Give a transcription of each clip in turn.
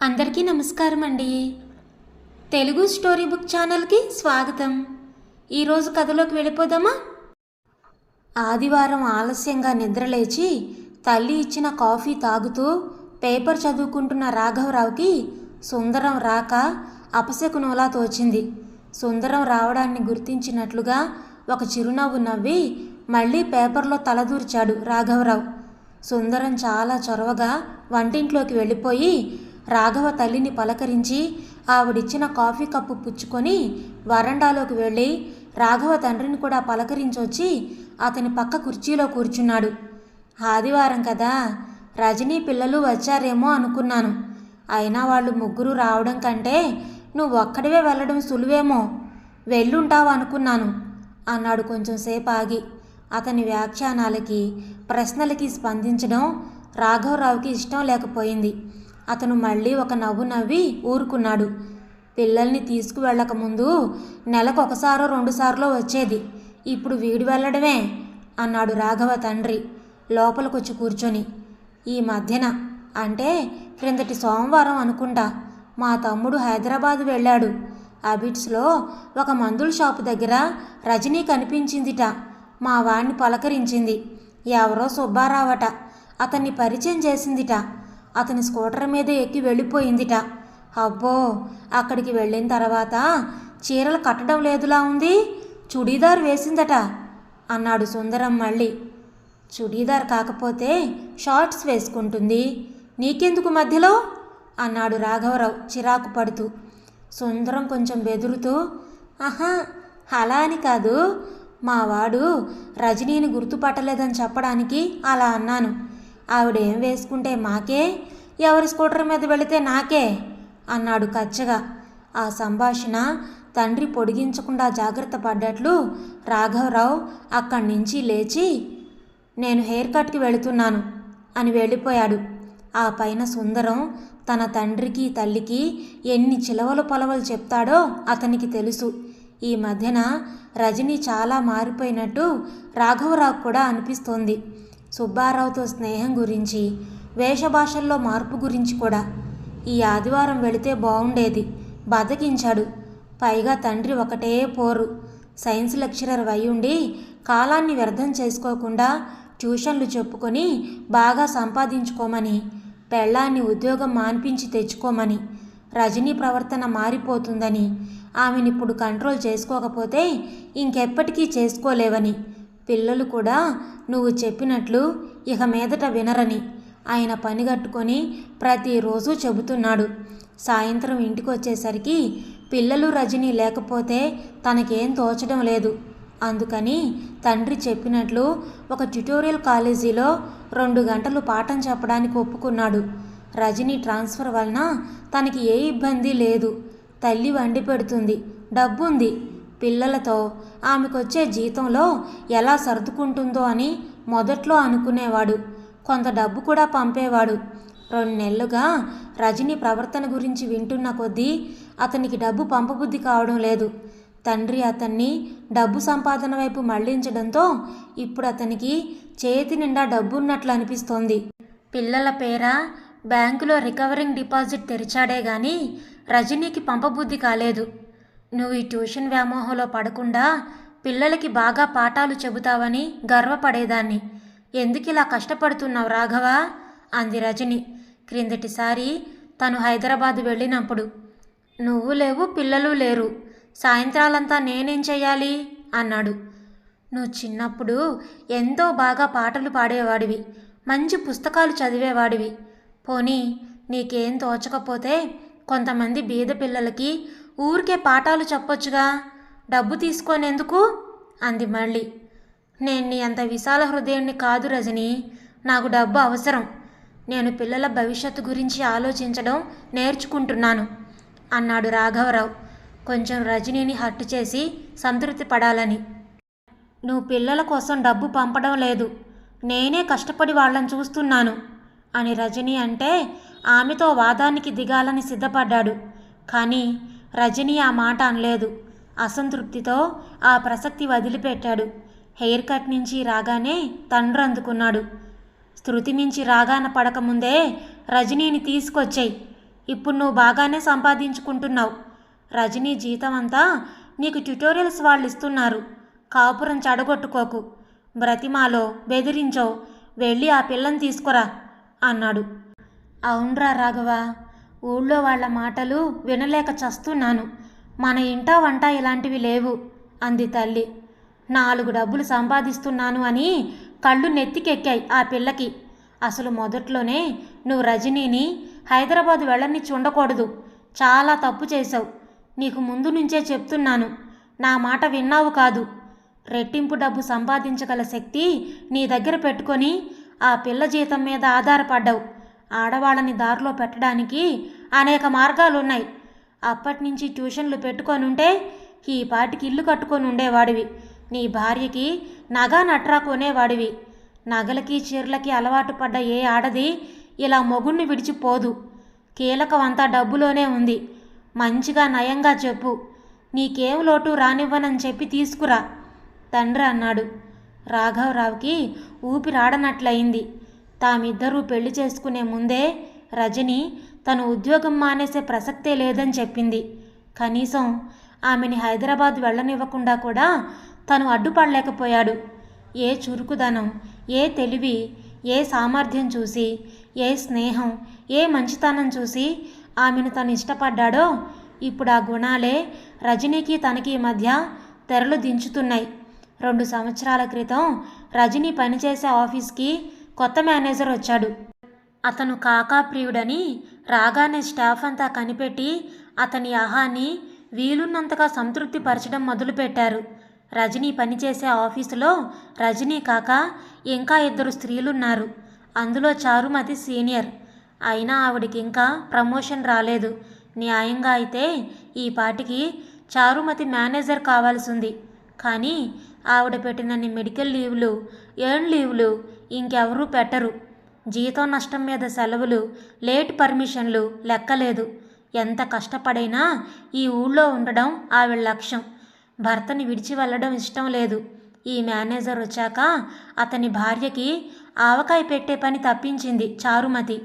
అందరికీ నమస్కారం అండి తెలుగు స్టోరీ బుక్ ఛానల్కి స్వాగతం. ఈరోజు కథలోకి వెళ్ళిపోదామా? ఆదివారం ఆలస్యంగా నిద్రలేచి తల్లి ఇచ్చిన కాఫీ తాగుతూ పేపర్ చదువుకుంటున్న రాఘవరావుకి సుందరం రాక అపశకునంలా తోచింది. సుందరం రావడాన్ని గుర్తించినట్లుగా ఒక చిరునవ్వు నవ్వి మళ్ళీ పేపర్లో తలదూర్చాడు రాఘవరావు. సుందరం చాలా చొరవగా వంటింట్లోకి వెళ్ళిపోయి రాఘవ తల్లిని పలకరించి ఆవిడిచ్చిన కాఫీ కప్పు పుచ్చుకొని వరండాలోకి వెళ్ళి రాఘవ తండ్రిని కూడా పలకరించొచ్చి అతని పక్క కుర్చీలో కూర్చున్నాడు. ఆదివారం కదా రజనీ పిల్లలు వచ్చారేమో అనుకున్నాను. అయినా వాళ్ళు ముగ్గురు రావడం కంటే నువ్వు ఒక్కడివే వెళ్ళడం సులువేమో వెళ్ళుంటావు అనుకున్నాను అన్నాడు కొంచెం సేపు ఆగి అతని వ్యాఖ్యానాలకి ప్రశ్నలకి స్పందించడం రాఘవరావుకి ఇష్టం లేకపోయింది. అతను మళ్ళీ ఒక నవ్వు నవ్వి ఊరుకున్నాడు. పిల్లల్ని తీసుకువెళ్ళకముందు నెలకొకసారో నెలకు ఒకసారో రెండుసార్లు వచ్చేది. ఇప్పుడు వీడి వెళ్ళడమే అన్నాడు రాఘవ తండ్రి లోపలికొచ్చి కూర్చొని. ఈ మధ్యన అంటే క్రిందటి సోమవారం అనుకుంటా మా తమ్ముడు హైదరాబాద్ వెళ్ళాడు. అబిట్స్లో ఒక మందుల షాపు దగ్గర రజనీ కనిపించిందిట. మా వాణ్ణి పలకరించింది. ఎవరో సుబ్బారావట. అతన్ని పరిచయం చేసిందిట. అతని స్కూటర్ మీద ఎక్కి వెళ్ళిపోయిందిట. అబ్బో అక్కడికి వెళ్ళిన తర్వాత చీరలు కట్టడం లేదులా ఉంది? చుడీదార్ వేసిందట అన్నాడు సుందరం మళ్ళీ. చుడీదార్ కాకపోతే షార్ట్స్ వేసుకుంటుంది. నీకెందుకు మధ్యలో? అన్నాడు రాఘవరావు చిరాకు పడుతూ. సుందరం కొంచెం బెదురుతూ ఆహా అలా అని కాదు. మా వాడు రజనీని గుర్తుపట్టలేదని చెప్పడానికి అలా అన్నాను. ఆవిడేం వేసుకుంటే మాకే? ఎవరి స్కూటర్ మీద వెళితే నాకే? అన్నాడు కచ్చగా. ఆ సంభాషణ తండ్రి పొడిగించకుండా జాగ్రత్త పడ్డట్లు రాఘవరావు అక్కడి నుంచి లేచి నేను హెయిర్ కట్కి వెళుతున్నాను అని వెళ్ళిపోయాడు. ఆ పైన సుందరం తన తండ్రికి తల్లికి ఎన్ని చిలవలు పొలవలు చెప్తాడో అతనికి తెలుసు. ఈ మధ్యన రజని చాలా మారిపోయినట్టు రాఘవరావు కూడా అనిపిస్తోంది. సుబ్బారావుతో స్నేహం గురించి వేషభాషల్లో మార్పు గురించి కూడా. ఈ ఆదివారం వెళితే బాగుండేది బతికించాడు పైగా తండ్రి ఒకటే పోరు. సైన్స్ లెక్చరర్ అయ్యుండి కాలాన్ని వ్యర్థం చేసుకోకుండా ట్యూషన్లు చెప్పుకొని బాగా సంపాదించుకోమని పెళ్ళాన్ని ఉద్యోగం మాన్పించి తెచ్చుకోమని రజనీ ప్రవర్తన మారిపోతుందని ఆమెనిప్పుడు కంట్రోల్ చేసుకోకపోతే ఇంకెప్పటికీ చేసుకోలేవని పిల్లలు కూడా నువ్వు చెప్పినట్లు ఇక మీదట వినరని. ఆయన పనిగట్టుకొని ప్రతిరోజు చెబుతున్నాడు. సాయంత్రం ఇంటికి వచ్చేసరికి పిల్లలు రజని లేకపోతే తనకేం తోచడం లేదు. అందుకని తండ్రి చెప్పినట్లు ఒక ట్యుటోరియల్ కాలేజీలో రెండు గంటలు పాఠం చెప్పడానికి ఒప్పుకున్నాడు. రజని ట్రాన్స్ఫర్ వలన తనకి ఏ ఇబ్బంది లేదు. తల్లి వండి పెడుతుంది. డబ్బుంది. పిల్లలతో ఆమెకొచ్చే జీతంలో ఎలా సర్దుకుంటుందో అని మొదట్లో అనుకునేవాడు. కొంత డబ్బు కూడా పంపేవాడు. రెండు నెలలుగా రజని ప్రవర్తన గురించి వింటున్న కొద్దీ అతనికి డబ్బు పంపబుద్ధి కావడం లేదు. తండ్రి అతన్ని డబ్బు సంపాదన వైపు మళ్ళించడంతో ఇప్పుడు అతనికి చేతి నిండా డబ్బున్నట్లు అనిపిస్తోంది. పిల్లల పేర బ్యాంకులో రికవరింగ్ డిపాజిట్ తెరిచాడే గాని రజనీకి పంపబుద్ధి కాలేదు. నువ్వు ఈ ట్యూషన్ వ్యామోహంలో పడకుండా పిల్లలకి బాగా పాఠాలు చెబుతావని గర్వపడేదాన్ని. ఎందుకు ఇలా కష్టపడుతున్నావు రాఘవ? అంది రజని. క్రిందటిసారి తను హైదరాబాద్ వెళ్ళినప్పుడు నువ్వు లేవు పిల్లలు లేరు. సాయంత్రాలంతా నేనేం చేయాలి అన్నాడు. నువ్వు చిన్నప్పుడు ఎంతో బాగా పాటలు పాడేవాడివి మంచి పుస్తకాలు చదివేవాడివి. పోనీ నీకేం తోచకపోతే కొంతమంది బీద పిల్లలకి ఊరికే పాఠాలు చెప్పొచ్చుగా. డబ్బు తీసుకోనేందుకు? అంది మళ్ళీ. నేను నీ అంత విశాల హృదయాన్ని కాదు రజని. నాకు డబ్బు అవసరం. నేను పిల్లల భవిష్యత్తు గురించి ఆలోచించడం నేర్చుకుంటున్నాను అన్నాడు రాఘవరావు. కొంచెం రజనీని హట్టు చేసి సంతృప్తి పడాలని. నువ్వు పిల్లల కోసం డబ్బు పంపడం లేదు. నేనే కష్టపడి వాళ్ళని చూస్తున్నాను అని రజని అంటే ఆమెతో వాదానికి దిగాలని సిద్ధపడ్డాడు. కానీ రజని ఆ మాట అనలేదు. అసంతృప్తితో ఆ ప్రసక్తి వదిలిపెట్టాడు. హెయిర్ కట్ నుంచి రాగానే తండ్రి అందుకున్నాడు. శృతి మించి రాగాన పడకముందే రజనీని తీసుకొచ్చేయి. ఇప్పుడు నువ్వు బాగానే సంపాదించుకుంటున్నావు. రజనీ జీతం అంతా నీకు ట్యుటోరియల్స్ వాళ్ళు ఇస్తున్నారు కాపురం చెడగొట్టుకోకు. బ్రతిమాలో బెదిరించో వెళ్ళి ఆ పిల్లని తీసుకురా అన్నాడు. అవునరా రాఘవ. ఊళ్ళో వాళ్ళ మాటలు వినలేక చస్తున్నాను. మన ఇంట వంట ఇలాంటివి లేవు అంది తల్లి. నాలుగు డబ్బులు సంపాదిస్తున్నాను అని కళ్ళు నెత్తికెక్కాయి ఆ పిల్లకి. అసలు మొదట్లోనే నువ్వు రజనీని హైదరాబాద్ వెళ్ళనిచ్చి ఉండకూడదు చాలా తప్పు చేశావు. నీకు ముందు నుంచే చెప్తున్నాను. నా మాట విన్నావు కాదు. రెట్టింపు డబ్బు సంపాదించగల శక్తి నీ దగ్గర పెట్టుకొని ఆ పిల్ల జీతం మీద ఆధారపడ్డావు. ఆడవాళ్ళని దారిలో పెట్టడానికి అనేక మార్గాలు ఉన్నాయి అప్పటి నుంచి ట్యూషన్లు పెట్టుకొని ఉంటే ఈ పాటికి ఇల్లు కట్టుకొని ఉండేవాడివి. నీ భార్యకి నగా నట్రా కొనేవాడివి నగలకి చీరలకి అలవాటు పడ్డ ఏ ఆడది ఇలా మొగుణ్ణి విడిచిపోదు. కీలకం అంతా డబ్బులోనే ఉంది. మంచిగా నయంగా చెప్పు. నీకేం లోటు రానివ్వనని చెప్పి తీసుకురా. తండ్రి అన్నాడు. రాఘవరావుకి ఊపిరాడనట్లయింది. తామిద్దరూ పెళ్ళి చేసుకునే ముందే రజని తను ఉద్యోగం మానేసే ప్రసక్తే లేదని చెప్పింది. కనీసం ఆమెని హైదరాబాద్ వెళ్ళనివ్వకుండా కూడా తను అడ్డుపడలేకపోయాడు. ఏ చురుకుదనం ఏ తెలివి ఏ సామర్థ్యం చూసి ఏ స్నేహం ఏ మంచితనం చూసి ఆమెను తను ఇష్టపడ్డాడో ఇప్పుడు ఆ గుణాలే రజనీకి తనకి మధ్య తెరలు దించుతున్నాయి. రెండు సంవత్సరాల క్రితం రజనీ పనిచేసే ఆఫీస్కి కొత్త మేనేజర్ వచ్చాడు. అతను కాకాప్రియుడని రాగానే స్టాఫ్ అంతా కనిపెట్టి అతని అహాన్ని వీలున్నంతగా సంతృప్తిపరచడం మొదలుపెట్టారు. రజనీ పనిచేసే ఆఫీసులో రజనీ కాక ఇంకా ఇద్దరు స్త్రీలున్నారు. అందులో చారుమతి సీనియర్. అయినా ఆవిడకి ఇంకా ప్రమోషన్ రాలేదు. న్యాయంగా అయితే ఈ పాటికి చారుమతి మేనేజర్ కావాల్సింది. కానీ ఆవిడ పెట్టినన్ని మెడికల్ లీవ్లు ఎర్న్ లీవ్లు ఇంకెవరూ పెట్టరు. జీతం నష్టం మీద సెలవులు లేట్ పర్మిషన్లు లెక్కలేదు. ఎంత కష్టపడైనా ఈ ఊళ్ళో ఉండడం ఆవిడ లక్ష్యం. భర్తని విడిచి వెళ్ళడం ఇష్టం లేదు. ఈ మేనేజర్ వచ్చాక అతని భార్యకి ఆవకాయ పెట్టే పని తప్పించింది చారుమతి.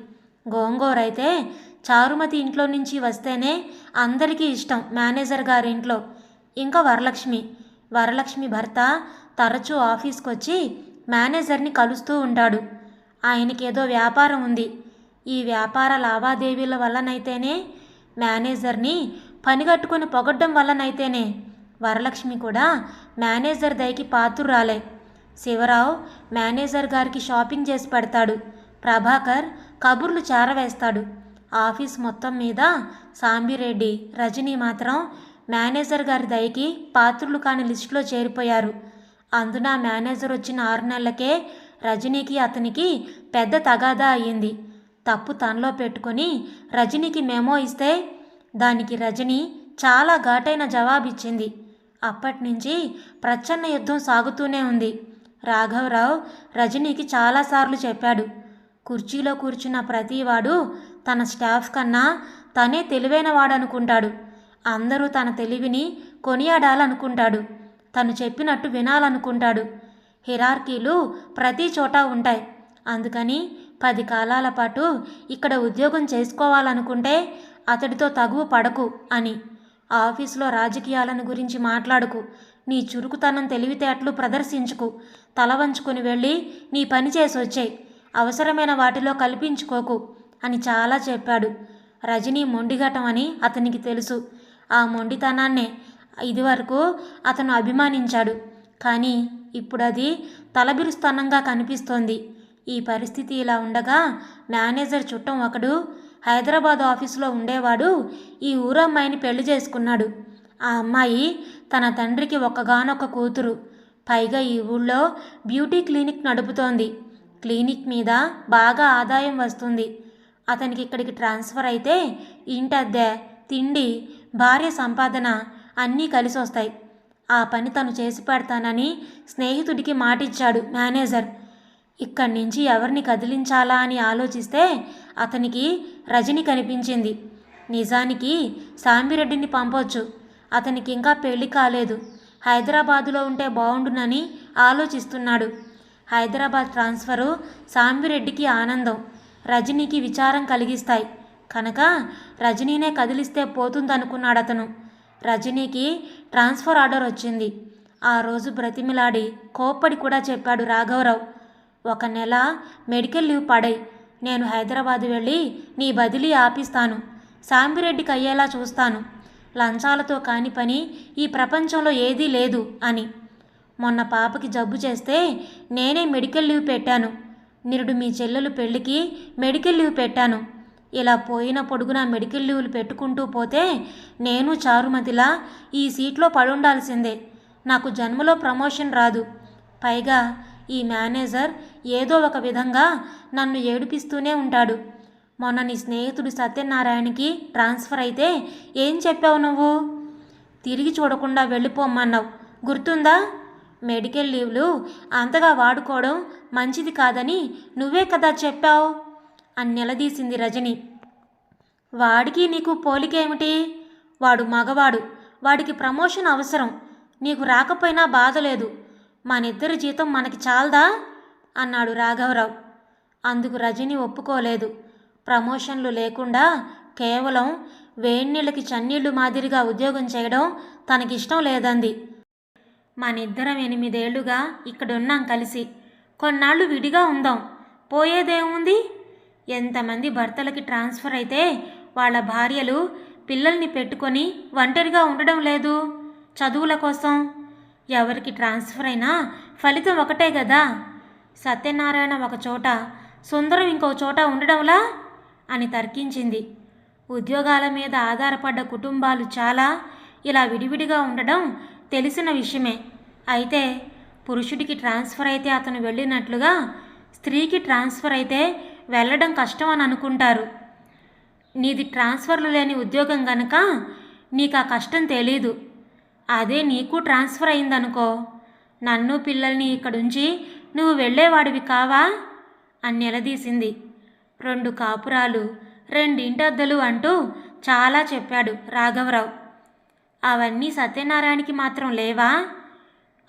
గోంగూరైతే చారుమతి ఇంట్లో నుంచి వస్తేనే అందరికీ ఇష్టం మేనేజర్ గారింట్లో. ఇంకా వరలక్ష్మి. వరలక్ష్మి భర్త తరచూ ఆఫీస్కి వచ్చి మేనేజర్ని కలుస్తూ ఉంటాడు. ఆయనకేదో వ్యాపారం ఉంది. ఈ వ్యాపార లావాదేవీల వల్లనైతేనే మేనేజర్ని పనిగట్టుకుని పొగడ్డం వల్లనైతేనే వరలక్ష్మి కూడా మేనేజర్ దయకి పాత్రురాలే. శివరావు మేనేజర్ గారికి షాపింగ్ చేసి పెడతాడు. ప్రభాకర్ కబుర్లు చేరవేస్తాడు. ఆఫీస్ మొత్తం మీద సాంబిరెడ్డి రజనీ మాత్రం మేనేజర్ గారి దయకి పాత్రులు కాని లిస్టులో చేరిపోయారు. అందున మేనేజర్ వచ్చిన ఆరు నెలలకే రజనీకి అతనికి పెద్ద తగాదా అయ్యింది. తప్పు తనలో పెట్టుకొని రజనీకి మెమో ఇస్తే దానికి రజని చాలా ఘాటైన జవాబిచ్చింది. అప్పటి నుంచి ప్రచ్ఛన్న యుద్ధం సాగుతూనే ఉంది. రాఘవరావు రజనీకి చాలాసార్లు చెప్పాడు. కుర్చీలో కూర్చున్న ప్రతివాడు తన స్టాఫ్ కన్నా తనే తెలివైనవాడనుకుంటాడు అందరూ తన తెలివిని కొనియాడాలనుకుంటాడు. తను చెప్పినట్టు వినాలనుకుంటాడు. హిరార్కీలు ప్రతి చోట ఉంటాయి. అందుకని పది కాలాల పాటు ఇక్కడ ఉద్యోగం చేసుకోవాలనుకుంటే అతడితో తగువ పడకు అని ఆఫీసులో రాజకీయాలను గురించి మాట్లాడుకు. నీ చురుకుతనం తెలివితేటలు ప్రదర్శించుకు. తల వంచుకొని వెళ్ళి నీ పని చేసి వచ్చాయి అవసరమైన వాటిలో కల్పించుకోకు అని చాలా చెప్పాడు. రజనీ మొండిఘటం అని అతనికి తెలుసు. ఆ మొండితనాన్నే ఇదివరకు అతను అభిమానించాడు. కానీ ఇప్పుడు అది తలబిరుస్తానంగా కనిపిస్తోంది. ఈ పరిస్థితి ఇలా ఉండగా మేనేజర్ చుట్టం ఒకడు హైదరాబాద్ ఆఫీసులో ఉండేవాడు ఈ ఊరమ్మాయిని పెళ్ళి చేసుకున్నాడు. ఆ అమ్మాయి తన తండ్రికి ఒక్కగానొక్క కూతురు. పైగా ఈ ఊళ్ళో బ్యూటీ క్లినిక్ నడుపుతోంది. క్లినిక్ మీద బాగా ఆదాయం వస్తుంది. అతనికి ఇక్కడికి ట్రాన్స్ఫర్ అయితే ఇంటద్దె తిండి భార్య సంపాదన అన్నీ కలిసి వస్తాయి. ఆ పని తను చేసి పెడతానని స్నేహితుడికి మాటిచ్చాడు మేనేజర్. ఇక్కడి నుంచి ఎవరిని కదిలించాలా అని ఆలోచిస్తే అతనికి రజని కనిపించింది. నిజానికి సాంబిరెడ్డిని పంపొచ్చు. అతనికి ఇంకా పెళ్ళి కాలేదు. హైదరాబాదులో ఉంటే బాగుండునని ఆలోచిస్తున్నాడు. హైదరాబాద్ ట్రాన్స్ఫరు సాంబిరెడ్డికి ఆనందం. రజనీకి విచారం కలిగిస్తాయి. కనుక రజనీనే కదిలిస్తే పోతుందనుకున్నాడతను. అతను రజనీకి ట్రాన్స్ఫర్ ఆర్డర్ వచ్చింది. ఆ రోజు బ్రతిమిలాడి కోప్పడి కూడా చెప్పాడు రాఘవరావు. ఒక నెల మెడికల్ లీవ్ పడై నేను హైదరాబాద్ వెళ్ళి నీ బదిలీ ఆపిస్తాను. సాంబిరెడ్డికి అయ్యేలా చూస్తాను. లంచాలతో కాని పని ఈ ప్రపంచంలో ఏదీ లేదు అని. మొన్న పాపకి జబ్బు చేస్తే నేనే మెడికల్ లీవ్ పెట్టాను. నిరుడు మీ చెల్లెలు పెళ్ళికి మెడికల్ లీవ్ పెట్టాను. ఇలా పోయిన పొడుగున మెడికల్ లీవ్లు పెట్టుకుంటూ పోతే నేను చారుమతిలా ఈ సీట్లో పడుండాల్సిందే. నాకు జన్మలో ప్రమోషన్ రాదు. పైగా ఈ మేనేజర్ ఏదో ఒక విధంగా నన్ను ఏడిపిస్తూనే ఉంటాడు. మొన్న నీ స్నేహితుడు సత్యనారాయణకి ట్రాన్స్ఫర్ అయితే ఏం చెప్పావు నువ్వు? తిరిగి చూడకుండా వెళ్ళిపోమన్నావు. గుర్తుందా? మెడికల్ లీవ్లు అంతగా వాడుకోవడం మంచిది కాదని నువ్వే కదా చెప్పావు. అని నిలదీసింది రజని. వాడికి నీకు పోలికేమిటి వాడు మగవాడు. వాడికి ప్రమోషన్ అవసరం. నీకు రాకపోయినా బాధ లేదు. మనిద్దరి జీతం మనకి చాలదా? అన్నాడు రాఘవరావు. అందుకు రజని ఒప్పుకోలేదు. ప్రమోషన్లు లేకుండా కేవలం వేణీళ్ళకి చన్నీళ్ళు మాదిరిగా ఉద్యోగం చేయడం తనకిష్టం లేదంది. మనిద్దరం ఎనిమిదేళ్ళుగా ఇక్కడున్నాం కలిసి. కొన్నాళ్ళు విడిగా ఉందాం. పోయేదేముంది? ఎంతమంది భర్తలకి ట్రాన్స్ఫర్ అయితే వాళ్ళ భార్యలు పిల్లల్ని పెట్టుకొని ఒంటరిగా ఉండడం లేదు. చదువుల కోసం ఎవరికి ట్రాన్స్ఫర్ అయినా ఫలితం ఒకటే కదా సత్యనారాయణ ఒక చోట సుందరం ఇంకో చోట ఉండడంలా అని తర్కించింది. ఉద్యోగాల మీద ఆధారపడ్డ కుటుంబాలు చాలా ఇలా విడివిడిగా ఉండడం తెలిసిన విషయమే. అయితే పురుషుడికి ట్రాన్స్ఫర్ అయితే అతను వెళ్ళినట్లుగా స్త్రీకి ట్రాన్స్ఫర్ అయితే వెళ్ళడం కష్టం అని అనుకుంటారు నీది ట్రాన్స్ఫర్లు లేని ఉద్యోగం గనక నీకు ఆ కష్టం తెలీదు. అదే నీకు ట్రాన్స్ఫర్ అయిందనుకో నన్ను పిల్లల్ని ఇక్కడుంచి నువ్వు వెళ్ళేవాడివి కావా? అని నిలదీసింది. రెండు కాపురాలు రెండింటద్దలు అంటూ చాలా చెప్పాడు రాఘవరావు. అవన్నీ సత్యనారాయణకి మాత్రం లేవా?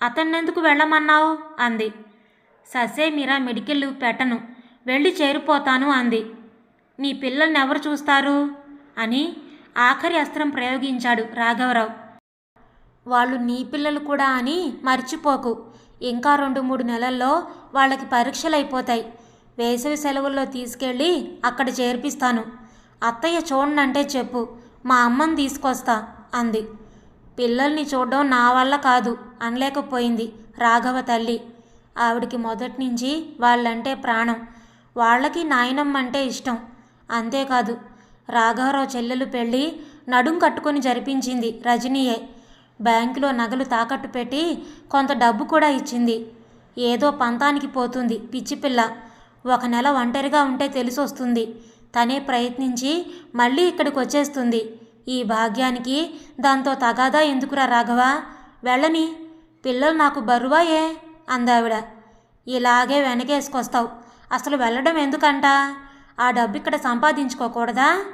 అతన్నెందుకు వెళ్ళమన్నావు? అంది. ససే మీరా మెడికల్ పెట్టను. వెళ్ళి చేరిపోతాను అంది. నీ పిల్లల్ని ఎవరు చూస్తారు? అని ఆఖరి అస్త్రం ప్రయోగించాడు రాఘవరావు. వాళ్ళు నీ పిల్లలు కూడా అని మర్చిపోకు. ఇంకా రెండు మూడు నెలల్లో వాళ్ళకి పరీక్షలు అయిపోతాయి వేసవి సెలవుల్లో తీసుకెళ్ళి అక్కడ చేర్పిస్తాను. అత్తయ్య చూడనంటే చెప్పు మా అమ్మని తీసుకొస్తా అంది. పిల్లల్ని చూడడం నా వల్ల కాదు అనలేకపోయింది రాఘవ తల్లి. ఆవిడికి మొదటి నుంచి వాళ్ళంటే ప్రాణం. వాళ్ళకి నాయనమ్మంటే ఇష్టం. అంతేకాదు రాఘవరావు చెల్లెలు పెళ్ళి నడుం కట్టుకొని జరిపించింది రజనీయే. బ్యాంకులో నగలు తాకట్టు పెట్టి కొంత డబ్బు కూడా ఇచ్చింది. ఏదో పంతానికి పోతుంది పిచ్చిపిల్ల ఒక నెల ఒంటరిగా ఉంటే తెలిసొస్తుంది. తనే ప్రయత్నించి మళ్ళీ ఇక్కడికి వచ్చేస్తుంది ఈ భాగ్యానికి దాంతో తగాదా ఎందుకురా రాఘవ? వెళ్ళని. పిల్లలు నాకు బరువాయే అందావిడ. ఇలాగే వెనకేసుకొస్తావు. అసలు వెళ్ళడం ఎందుకంట? ఆ డబ్బు ఇక్కడ సంపాదించుకోకూడదా?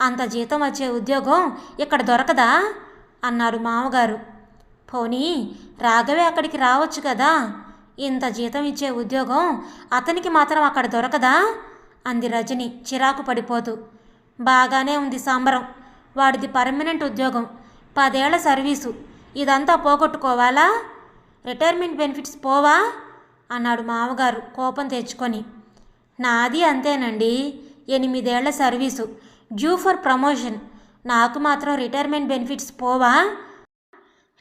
అంత జీతం వచ్చే ఉద్యోగం ఇక్కడ దొరకదా? అన్నారు మామగారు. పోనీ రాఘవే అక్కడికి రావచ్చు కదా? ఇంత జీతం ఇచ్చే ఉద్యోగం అతనికి మాత్రం అక్కడ దొరకదా? అంది రజని చిరాకు పడిపోతూ. బాగానే ఉంది సంబరం. వాడిది పర్మనెంట్ ఉద్యోగం. పదేళ్ళ సర్వీసు. ఇదంతా పోగొట్టుకోవాలా? రిటైర్మెంట్ బెనిఫిట్స్ పోవా? అన్నాడు మామగారు కోపం తెచ్చుకొని. నాది అంతేనండి ఎనిమిదేళ్ళ సర్వీసు. Due for promotion. నాకు మాత్రం రిటైర్మెంట్ బెనిఫిట్స్ పోవా?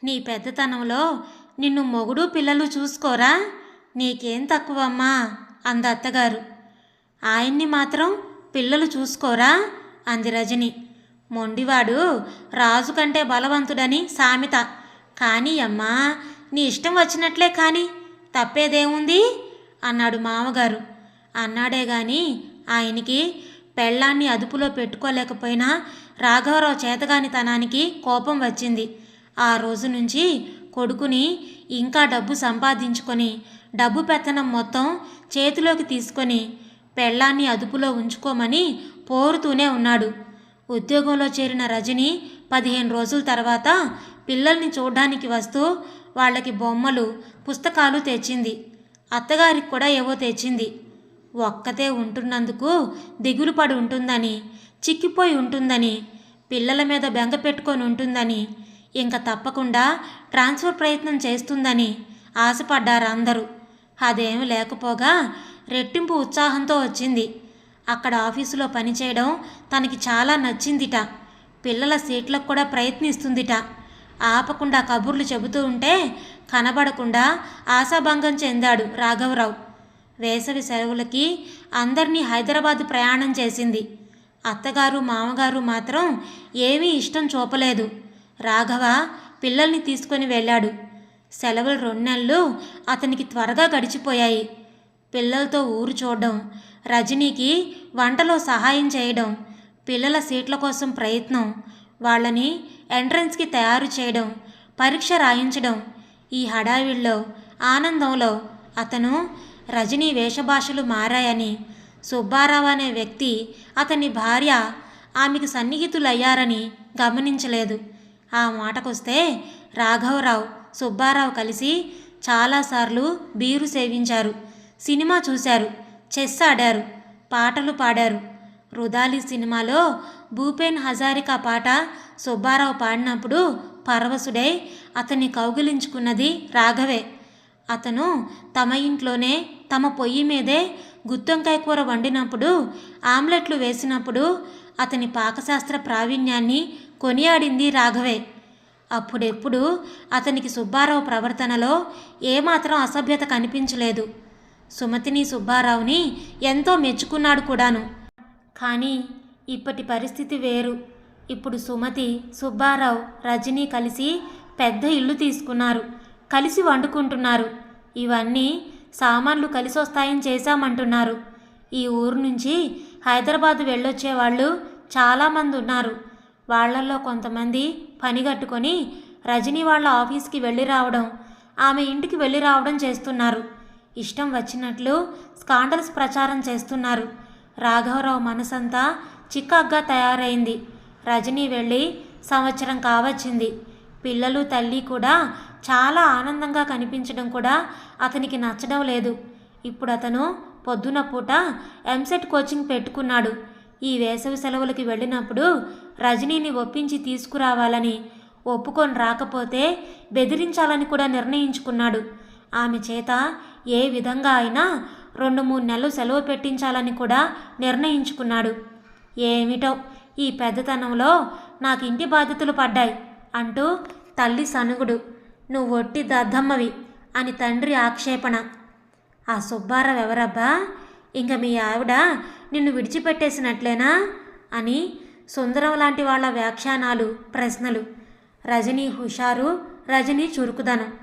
నీ పెద్దతనంలో నిన్ను మొగుడు పిల్లలు చూసుకోరా? నీకేం తక్కువమ్మా అంద అత్తగారు. ఆయన్ని మాత్రం పిల్లలు చూసుకోరా? అంది రజని. మొండివాడు రాజు కంటే బలవంతుడని సామెత. కానీ అమ్మా నీ ఇష్టం వచ్చినట్లే కానీ తప్పేదేముంది? అన్నాడు మామగారు. అన్నాడే గాని ఆయనకి పెళ్ళాన్ని అదుపులో పెట్టుకోలేకపోయినా రాఘవరావు చేతగానితనానికి కోపం వచ్చింది. ఆ రోజు నుంచి కొడుకుని ఇంకా డబ్బు సంపాదించుకొని డబ్బు పెత్తనం మొత్తం చేతిలోకి తీసుకొని పెళ్ళాన్ని అదుపులో ఉంచుకోమని పోరుతూనే ఉన్నాడు. ఉద్యోగంలో చేరిన రజని పదిహేను రోజుల తర్వాత పిల్లల్ని చూడ్డానికి వస్తూ వాళ్ళకి బొమ్మలు పుస్తకాలు తెచ్చింది. అత్తగారికి కూడా ఏవో తెచ్చింది. ఒక్కతే ఉంటున్నందుకు దిగులు పడి ఉంటుందని చిక్కిపోయి ఉంటుందని పిల్లల మీద బెంగ పెట్టుకొని ఉంటుందని ఇంకా తప్పకుండా ట్రాన్స్ఫర్ ప్రయత్నం చేస్తుందని ఆశపడ్డారు అందరూ. అదేమి లేకపోగా రెట్టింపు ఉత్సాహంతో వచ్చింది. అక్కడ ఆఫీసులో పనిచేయడం తనకి చాలా నచ్చిందిట. పిల్లల సీట్లకు కూడా ప్రయత్నిస్తుందిట. ఆపకుండా కబుర్లు చెబుతూ ఉంటే కనబడకుండా ఆశాభంగం చెందాడు రాఘవరావు. వేసవి సెలవులకి అందరినీ హైదరాబాద్ ప్రయాణం చేసింది. అత్తగారు మామగారు మాత్రం ఏమీ ఇష్టం చూపలేదు. రాఘవ పిల్లల్ని తీసుకొని వెళ్ళాడు. సెలవులు రెండు నెలలు అతనికి త్వరగా గడిచిపోయాయి. పిల్లలతో ఊరు చూడడం రజనీకి వంటలో సహాయం చేయడం పిల్లల సీట్ల కోసం ప్రయత్నం వాళ్ళని ఎంట్రన్స్కి తయారు చేయడం పరీక్ష రాయించడం ఈ హడావిడిలో ఆనందంలో అతను రజనీ వేషభాషలు మారాయని సుబ్బారావు అనే వ్యక్తి అతని భార్య ఆమెకు సన్నిహితులయ్యారని గమనించలేదు. ఆ మాటకొస్తే రాఘవరావు సుబ్బారావు కలిసి చాలాసార్లు బీరు సేవించారు. సినిమా చూశారు చెస్ ఆడారు పాటలు పాడారు. రుదాలి సినిమాలో భూపేన్ హజారికా పాట సుబ్బారావు పాడినప్పుడు పరవశుడై అతన్ని కౌగిలించుకున్నది రాఘవే. అతను తమ ఇంట్లోనే తమ పొయ్యి మీదే గుత్తొంకాయ కూర వండినప్పుడు ఆమ్లెట్లు వేసినప్పుడు అతని పాకశాస్త్ర ప్రావీణ్యాన్ని కొనియాడింది రాఘవే. అప్పుడెప్పుడు అతనికి సుబ్బారావు ప్రవర్తనలో ఏమాత్రం అసభ్యత కనిపించలేదు. సుమతిని సుబ్బారావుని ఎంతో మెచ్చుకున్నాడు కూడాను. కానీ ఇప్పటి పరిస్థితి వేరు. ఇప్పుడు సుమతి సుబ్బారావు రజనీ కలిసి పెద్ద ఇల్లు తీసుకున్నారు. కలిసి వండుకుంటున్నారు. ఇవన్నీ సామాన్లు కలిసి వస్తాయని చేశామంటున్నారు. ఈ ఊరు నుంచి హైదరాబాద్ వెళ్ళొచ్చే వాళ్ళు చాలామంది ఉన్నారు. వాళ్ళల్లో కొంతమంది పని కట్టుకొని రజనీ వాళ్ళ ఆఫీస్కి వెళ్ళి రావడం ఆమె ఇంటికి వెళ్ళి రావడం చేస్తున్నారు. ఇష్టం వచ్చినట్లు స్కాండల్స్ ప్రచారం చేస్తున్నారు. రాఘవరావు మనసంతా చికాగ్గా తయారైంది. రజనీ వెళ్ళి సంవత్సరం కావచ్చింది. పిల్లలు తల్లి కూడా చాలా ఆనందంగా కనిపించడం కూడా అతనికి నచ్చడం లేదు. ఇప్పుడు అతను పొద్దున పూట ఎంసెట్ కోచింగ్ పెట్టుకున్నాడు. ఈ వేసవి సెలవులకి వెళ్ళినప్పుడు రజనీని ఒప్పించి తీసుకురావాలని ఒప్పుకొని రాకపోతే బెదిరించాలని కూడా నిర్ణయించుకున్నాడు. ఆమె చేత ఏ విధంగా అయినా రెండు మూడు నెలలు సెలవు పెట్టించాలని కూడా నిర్ణయించుకున్నాడు. ఏమిటో? ఈ పెద్దతనంలో నాకు ఇంటి బాధ్యతలు పడ్డాయి అంటూ తల్లి సనుగుడు. నువ్వు ఒట్టి దద్దమ్మవి అని తండ్రి ఆక్షేపణ. ఆ సుబ్బారావు ఎవరబ్బా ఇంక మీ ఆవిడ నిన్ను విడిచిపెట్టేసినట్లేనా? అని సుందరం లాంటి వాళ్ళ వ్యాఖ్యానాలు ప్రశ్నలు. రజనీ హుషారు రజనీ చురుకుదనం.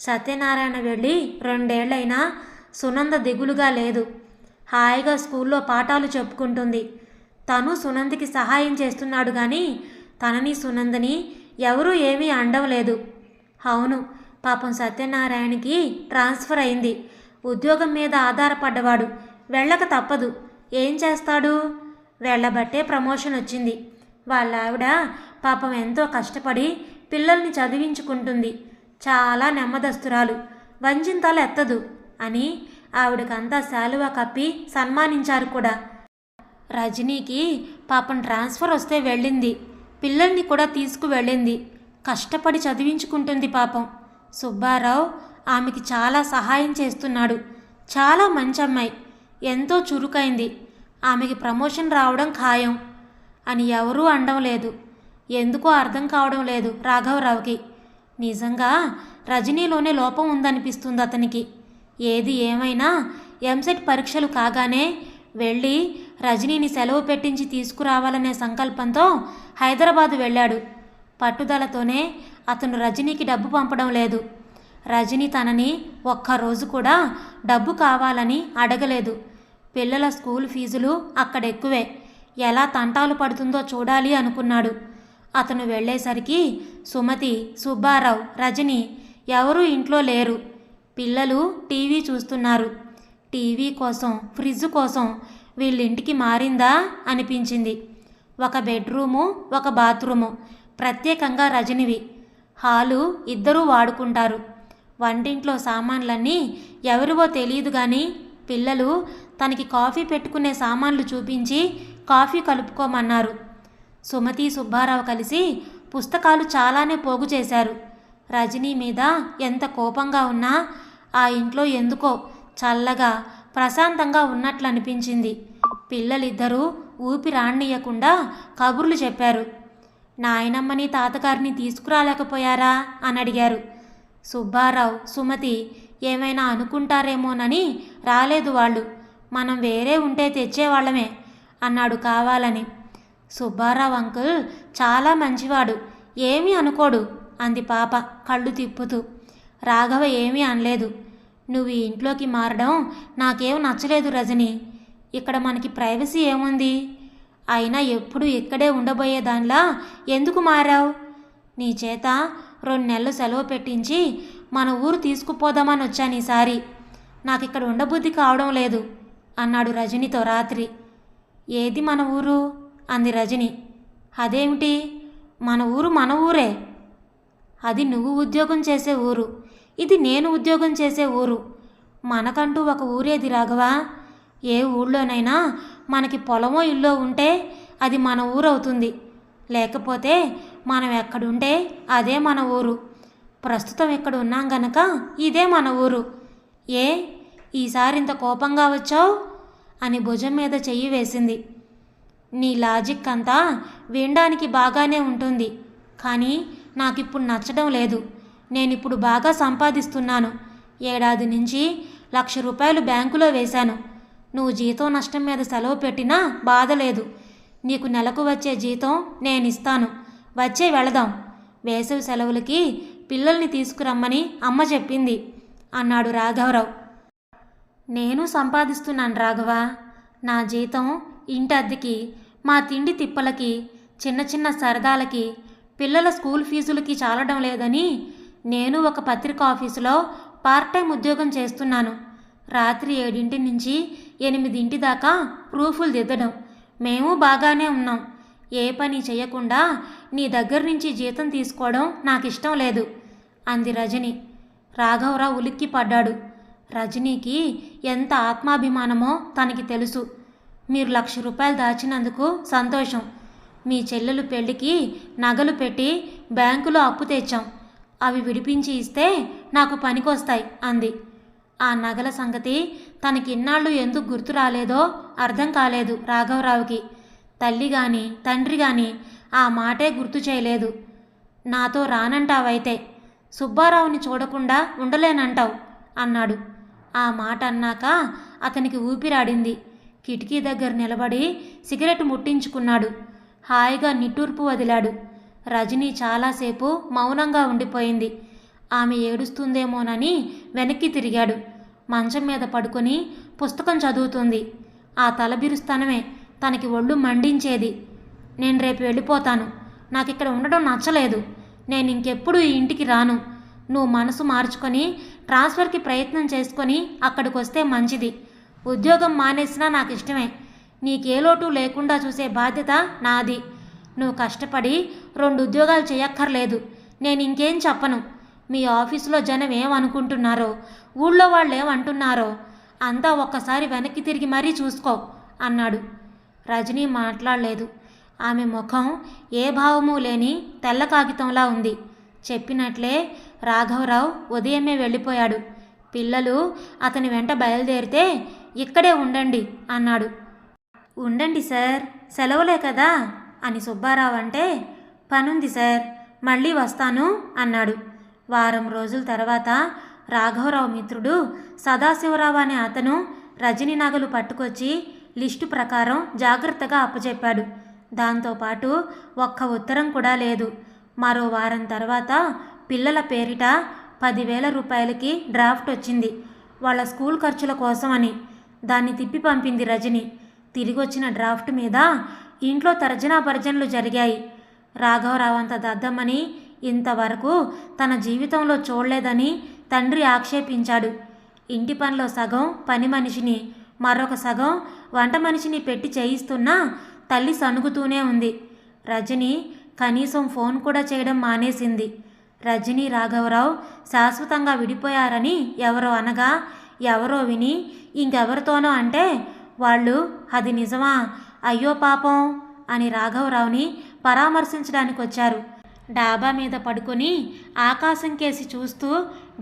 సత్యనారాయణ వెళ్ళి రెండేళ్ళైనా సునంద దిగులుగా లేదు. హాయిగా స్కూల్లో పాఠాలు చెప్పుకుంటుంది. తను సునందికి సహాయం చేస్తున్నాడు కానీ తనని సునందని ఎవరూ ఏమీ అండవలేదు. అవును పాపం సత్యనారాయణకి ట్రాన్స్ఫర్ అయింది. ఉద్యోగం మీద ఆధారపడ్డవాడు. వెళ్ళక తప్పదు. ఏం చేస్తాడు? వెళ్ళబట్టే ప్రమోషన్ వచ్చింది. వాళ్ళ ఆవిడ పాపం ఎంతో కష్టపడి పిల్లల్ని చదివించుకుంటుంది. చాలా నెమ్మదస్తురాలు. వంజింతలు ఎత్తదు అని ఆవిడకంతా శాలువా కప్పి సన్మానించారు కూడా. రజనీకి పాపం ట్రాన్స్ఫర్ వస్తే వెళ్ళింది. పిల్లల్ని కూడా తీసుకువెళ్ళింది. కష్టపడి చదివించుకుంటుంది పాపం. సుబ్బారావు ఆమెకి చాలా సహాయం చేస్తున్నాడు. చాలా మంచి అమ్మాయి ఎంతో చురుకైంది. ఆమెకి ప్రమోషన్ రావడం ఖాయం అని ఎవరూ అనడం లేదు. ఎందుకో అర్థం కావడం లేదు రాఘవరావుకి. నిజంగా రజనీలోనే లోపం ఉందనిపిస్తుంది అతనికి. ఏది ఏమైనా ఎంసెట్ పరీక్షలు కాగానే వెళ్ళి రజనీని సెలవు పెట్టించి తీసుకురావాలనే సంకల్పంతో హైదరాబాదు వెళ్ళాడు. పట్టుదలతోనే అతను రజనీకి డబ్బు పంపడం లేదు. రజనీ తనని ఒక్కరోజు కూడా డబ్బు కావాలని అడగలేదు. పిల్లల స్కూల్ ఫీజులు అక్కడ ఎక్కువే ఎలా తంటాలు పడుతుందో చూడాలి అనుకున్నాడు. అతను వెళ్ళేసరికి సుమతి సుబ్బారావు రజని ఎవరూ ఇంట్లో లేరు. పిల్లలు టీవీ చూస్తున్నారు. టీవీ కోసం ఫ్రిడ్జ్ కోసం వీళ్ళింటికి మారిందా అనిపించింది. ఒక బెడ్రూము ఒక బాత్రూము ప్రత్యేకంగా రజనివి. హాలు ఇద్దరూ వాడుకుంటారు. వంటింట్లో సామాన్లన్నీ ఎవరివో తెలియదు కానీ పిల్లలు తనకి కాఫీ పెట్టుకునే సామాన్లు చూపించి కాఫీ కలుపుకోమన్నారు. సుమతి సుబ్బారావు కలిసి పుస్తకాలు చాలానే పోగు చేశారు రజనీ మీద ఎంత కోపంగా ఉన్నా ఆ ఇంట్లో ఎందుకో చల్లగా ప్రశాంతంగా ఉన్నట్లు అనిపించింది పిల్లలిద్దరూ ఊపిరాణ్ణీయకుండా కబుర్లు చెప్పారు. నాయనమ్మని తాతగారిని తీసుకురాలేకపోయారా? అని అడిగారు. సుబ్బారావు సుమతి ఏమైనా అనుకుంటారేమోనని రాలేదు వాళ్ళు. మనం వేరే ఉంటే తెచ్చేవాళ్ళమే అన్నాడు కావాలని. సుబ్బారావు అంకుల్ చాలా మంచివాడు ఏమీ అనుకోడు అంది పాప కళ్ళు తిప్పుతూ. రాఘవ ఏమీ అనలేదు. నువ్వు ఈ ఇంట్లోకి మారడం నాకేం నచ్చలేదు రజని. ఇక్కడ మనకి ప్రైవసీ ఏముంది? అయినా ఎప్పుడు ఇక్కడే ఉండబోయే దానిలా ఎందుకు మారావు? నీ చేత రెండు నెలలు సెలవు పెట్టించి మన ఊరు తీసుకుపోదామని వచ్చాను ఈసారి. నాకు ఇక్కడ ఉండబుద్ధి కావడం లేదు అన్నాడు రజనితో రాత్రి. ఏది మన ఊరు? అంది రజని. అదేమిటి? మన ఊరు మన ఊరే. అది నువ్వు ఉద్యోగం చేసే ఊరు. ఇది నేను ఉద్యోగం చేసే ఊరు. మనకంటూ ఒక ఊరేది రాఘవా? ఏ ఊళ్ళోనైనా మనకి పొలమో ఇల్లో ఉంటే అది మన ఊరవుతుంది. లేకపోతే మనం ఎక్కడుంటే అదే మన ఊరు. ప్రస్తుతం ఇక్కడ ఉన్నాం గనక ఇదే మన ఊరు. ఏ ఈసారి ఇంత కోపంగా వచ్చావు? అని భుజం మీద చెయ్యి వేసింది. నీ లాజిక్ అంతా వినడానికి బాగానే ఉంటుంది. కానీ నాకిప్పుడు నచ్చడం లేదు. నేనిప్పుడు బాగా సంపాదిస్తున్నాను. ఏడాది నుంచి లక్ష రూపాయలు బ్యాంకులో వేశాను. నువ్వు జీతం నష్టం మీద సెలవు పెట్టినా బాధ లేదు. నీకు నెలకు వచ్చే జీతం నేను ఇస్తాను వచ్చే వెళదాం. వేసవి సెలవులకి పిల్లల్ని తీసుకురమ్మని అమ్మ చెప్పింది. అన్నాడు రాఘవరావు. నేను సంపాదిస్తున్నాను రాఘవ. నా జీతం ఇంటి అద్దెకి మా తిండి తిప్పలకి చిన్న చిన్న సరదాలకి పిల్లల స్కూల్ ఫీజులకి చాలడం లేదని నేను ఒక పత్రిక ఆఫీసులో పార్ట్ టైం ఉద్యోగం చేస్తున్నాను. రాత్రి ఏడింటి నుంచి ఎనిమిదింటి దాకా ప్రూఫ్లు దిద్దడం. మేము బాగానే ఉన్నాం. ఏ పని చేయకుండా నీ దగ్గర నుంచి జీతం తీసుకోవడం నాకు ఇష్టం లేదు అంది రజని. రాఘవరావు ఉలిక్కి పడ్డాడు. రజనీకి ఎంత ఆత్మాభిమానమో తనకి తెలుసు. మీరు లక్ష రూపాయలు దాచినందుకు సంతోషం. మీ చెల్లెలు పెళ్ళికి నగలు పెట్టి బ్యాంకులో అప్పు తెచ్చాం. అవి విడిపించి ఇస్తే నాకు పనికొస్తాయి అంది. ఆ నగల సంగతి తనకిన్నాళ్ళు ఎందుకు గుర్తు రాలేదో అర్థం కాలేదు రాఘవరావుకి. తల్లి గాని తండ్రి గాని ఆ మాటే గుర్తు చేయలేదు. నాతో రానంటావైతే సుబ్బారావుని చూడకుండా ఉండలేనంటావు అన్నాడు. ఆ మాట అన్నాక అతనికి ఊపిరాడింది. కిటికీ దగ్గర నిలబడి సిగరెట్ ముట్టించుకున్నాడు. హాయిగా నిట్టూర్పు వదిలాడు. రజనీ చాలాసేపు మౌనంగా ఉండిపోయింది. ఆమె ఏడుస్తుందేమోనని వెనక్కి తిరిగాడు. మంచం మీద పడుకొని పుస్తకం చదువుతుంది. ఆ తలబిరుస్తనమే తనకి ఒళ్ళు మండించేది. నేను రేపు వెళ్ళిపోతాను. నాకు ఇక్కడ ఉండడం నచ్చలేదు. నేను ఇంకెప్పుడు ఈ ఇంటికి రాను. నువ్వు మనసు మార్చుకొని ట్రాన్స్ఫర్కి ప్రయత్నం చేసుకొని అక్కడికి వస్తే మంచిది. ఉద్యోగం మానేసినా నాకు ఇష్టమే నీకే లోటు లేకుండా చూసే బాధ్యత నాది. నువ్వు కష్టపడి రెండు ఉద్యోగాలు చేయక్కర్లేదు. నేను ఇంకేం చెప్పను. మీ ఆఫీసులో జనం ఏమనుకుంటున్నారో ఊళ్ళో వాళ్ళు ఏమంటున్నారో అంతా ఒక్కసారి వెనక్కి తిరిగి మరీ చూసుకో అన్నాడు. రజనీ మాట్లాడలేదు. ఆమె ముఖం ఏ భావము లేని తెల్ల కాగితంలా ఉంది. చెప్పినట్లే రాఘవరావు ఉదయమే వెళ్ళిపోయాడు. పిల్లలు అతని వెంట బయలుదేరితే ఇక్కడే ఉండండి అన్నాడు. ఉండండి సార్ సెలవులే కదా అని సుబ్బారావు అంటే పనుంది సార్. మళ్ళీ వస్తాను అన్నాడు. వారం రోజుల తర్వాత రాఘవరావు మిత్రుడు సదాశివరావు అనే అతను రజనీ నగలు పట్టుకొచ్చి లిస్టు ప్రకారం జాగ్రత్తగా అప్పచెప్పాడు. దాంతోపాటు ఒక్క ఉత్తరం కూడా లేదు. మరో వారం తర్వాత పిల్లల పేరిట పదివేల రూపాయలకి డ్రాఫ్ట్ వచ్చింది. వాళ్ళ స్కూల్ ఖర్చుల కోసమని దాన్ని తిప్పి పంపింది రజని. తిరిగి వచ్చిన డ్రాఫ్ట్ మీద ఇంట్లో తర్జనా భర్జనలు జరిగాయి. రాఘవరావు అంత దద్దమ్మని ఇంతవరకు తన జీవితంలో చూడలేదని తండ్రి ఆక్షేపించాడు. ఇంటి పనిలో సగం పని మనిషిని మరొక సగం వంట మనిషిని పెట్టి చేయిస్తున్నా తల్లి సనుగుతూనే ఉంది. రజని కనీసం ఫోన్ కూడా చేయడం మానేసింది. రజని రాఘవరావు శాశ్వతంగా విడిపోయారని ఎవరో అనగా ఎవరో విని ఇంకెవరితోనో అంటే వాళ్ళు అది నిజమా? అయ్యో పాపం! అని రాఘవరావుని పరామర్శించడానికి వచ్చారు డాబా మీద పడుకొని ఆకాశం కేసి చూస్తూ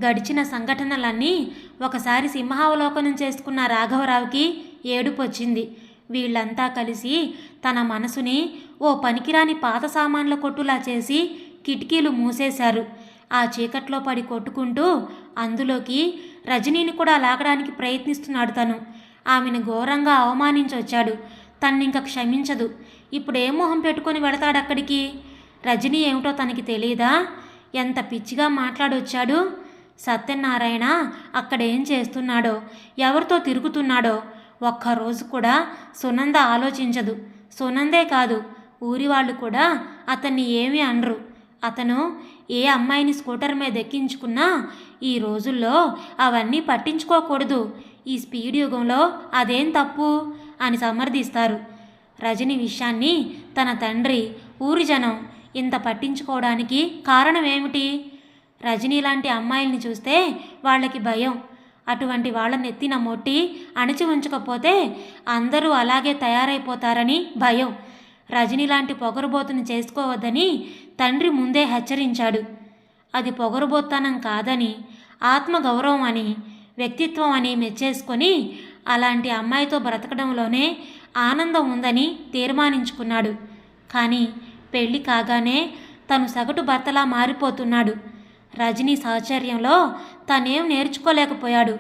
గడిచిన సంఘటనలన్నీ ఒకసారి సింహావలోకనం చేసుకున్న రాఘవరావుకి ఏడుపొచ్చింది. వీళ్ళంతా కలిసి తన మనసుని ఓ పనికిరాని పాత సామాన్ల కొట్టులా చేసి కిటికీలు మూసేశారు. ఆ చీకట్లో పడి కొట్టుకుంటూ అందులోకి రజనీని కూడా లాగడానికి ప్రయత్నిస్తున్నాడు తను. ఆమెను ఘోరంగా అవమానించొచ్చాడు. తన్నింక క్షమించదు. ఇప్పుడు ఏ మొహం పెట్టుకొని వెళతాడక్కడికి? రజనీ ఏమిటో తనకి తెలియదా ఎంత పిచ్చిగా మాట్లాడొచ్చాడు? సత్యనారాయణ అక్కడ ఏం చేస్తున్నాడో ఎవరితో తిరుగుతున్నాడో ఒక్కరోజు కూడా సునంద ఆలోచించదు. సునందే కాదు ఊరి వాళ్ళు కూడా అతన్ని ఏమీ అనరు. అతను ఏ అమ్మాయిని స్కూటర్ మీద ఎక్కించుకున్నా ఈ రోజుల్లో అవన్నీ పట్టించుకోకూడదు. ఈ స్పీడ్ యుగంలో అదేం తప్పు? అని సమర్థిస్తారు. రజని విషయాన్ని తన తండ్రి ఊరి జనం ఇంత పట్టించుకోవడానికి కారణం ఏమిటి రజనీ లాంటి అమ్మాయిల్ని చూస్తే వాళ్ళకి భయం. అటువంటి వాళ్ళని ఎత్తిన మొట్టి అణిచి ఉంచకపోతే అందరూ అలాగే తయారైపోతారని భయం. రజనీ లాంటి పొగరుబోతుని చేసుకోవద్దని తండ్రి ముందే హెచ్చరించాడు. అది పొగరుబోత్తనం కాదని ఆత్మగౌరవం అని వ్యక్తిత్వం అని మెచ్చేసుకొని అలాంటి అమ్మాయితో బ్రతకడంలోనే ఆనందం ఉందని తీర్మానించుకున్నాడు. కానీ పెళ్ళి కాగానే తను సగటు భర్తలా మారిపోతున్నాడు. రజనీ సాహచర్యంలో తనేం నేర్చుకోలేకపోయాడు.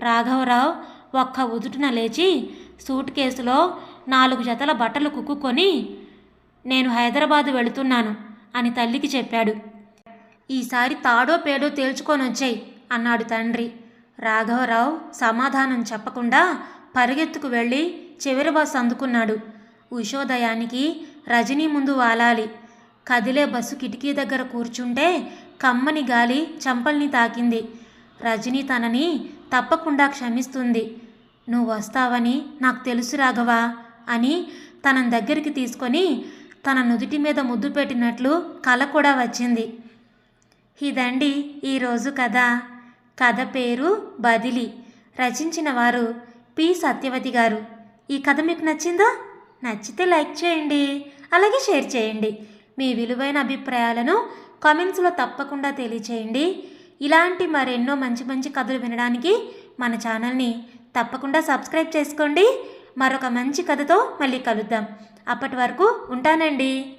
రాఘవరావు ఒక్క ఉదుటున లేచి సూట్ కేసులో నాలుగు జతల బట్టలు కుక్కుకొని నేను హైదరాబాదు వెళుతున్నాను అని తల్లికి చెప్పాడు. ఈసారి తాడో పేడో తేల్చుకొని వచ్చాయి అన్నాడు తండ్రి. రాఘవరావు సమాధానం చెప్పకుండా పరిగెత్తుకు వెళ్ళి చివరి బస్సు అందుకున్నాడు. ఉషోదయానికి రజనీ ముందు వాలాలి. కదిలే బస్సు కిటికీ దగ్గర కూర్చుంటే కమ్మని గాలి చంపల్ని తాకింది. రజనీ తనని తప్పకుండా క్షమిస్తుంది. నువ్వు వస్తావని నాకు తెలుసు రాఘవా అని తన దగ్గరికి తీసుకొని తన నుదుటి మీద ముద్దు పెట్టినట్లు కల కూడా వచ్చింది. ఇదండి ఈరోజు కథ. కథ పేరు బదిలి. రచించిన వారు పి సత్యవతి గారు. ఈ కథ మీకు నచ్చిందా? నచ్చితే లైక్ చేయండి. అలాగే షేర్ చేయండి. మీ విలువైన అభిప్రాయాలను కామెంట్స్లో తప్పకుండా తెలియచేయండి. ఇలాంటి మరెన్నో మంచి మంచి కథలు వినడానికి మన ఛానల్ని తప్పకుండా సబ్స్క్రైబ్ చేసుకోండి. మరొక మంచి కథతో మళ్ళీ కలుద్దాం. అప్పటి వరకు ఉంటానండి.